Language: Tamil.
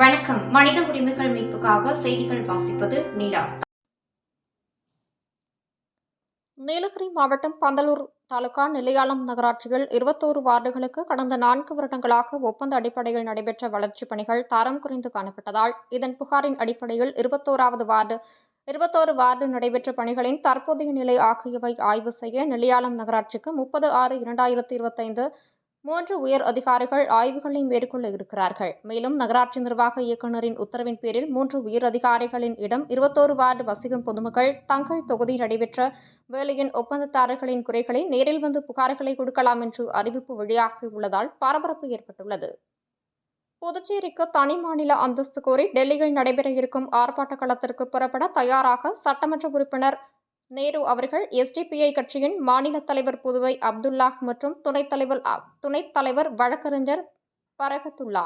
வணக்கம். மனித உரிமைகள் மீட்புக்காக செய்திகள் வாசிப்பது நிலா. நீலகிரி மாவட்டம் பந்தலூர் தாலுகா நிலையாளம் நகராட்சியில் இருபத்தோரு வார்டுகளுக்கு கடந்த நான்கு வருடங்களாக ஒப்பந்த அடிப்படையில் நடைபெற்ற வளர்ச்சிப் பணிகள் தரம் குறைந்து காணப்பட்டதால் இதன் புகாரின் அடிப்படையில் இருபத்தோராவது வார்டு இருபத்தோரு வார்டு நடைபெற்ற பணிகளின் தற்போதைய நிலை ஆகியவை ஆய்வு செய்ய நிலையாளம் நகராட்சிக்கு முப்பது ஆறு இரண்டாயிரத்தி இருபத்தைந்து மூன்று உயர் அதிகாரிகள் ஆய்வுகளை மேற்கொள்ள இருக்கிறார்கள். மேலும் நகராட்சி நிர்வாக இயக்குநரின் உத்தரவின் பேரில் மூன்று உயர் அதிகாரிகளின் இடம் இருபத்தோரு வார்டு வசிக்கும் பொதுமக்கள் தங்கள் தொகுதியில் நடைபெற்ற வேலையின் ஒப்பந்ததாரர்களின் குறைகளை நேரில் வந்து புகார்களை கொடுக்கலாம் என்று அறிவிப்பு வெளியாகி உள்ளதால் பரபரப்பு ஏற்பட்டுள்ளது. புதுச்சேரிக்கு தனி மாநில அந்தஸ்து கோரி டெல்லியில் நடைபெற இருக்கும் ஆர்ப்பாட்ட களத்திற்கு புறப்பட தயாராக சட்டமன்ற உறுப்பினர் நேரு அவர்கள் எஸ்டிபிஐ கட்சியின் மாநில தலைவர் புதுவை அப்துல்லாஹ் மற்றும் துணைத் தலைவர் துணைத் தலைவர் வழக்கறிஞர் பரகத்துல்லா.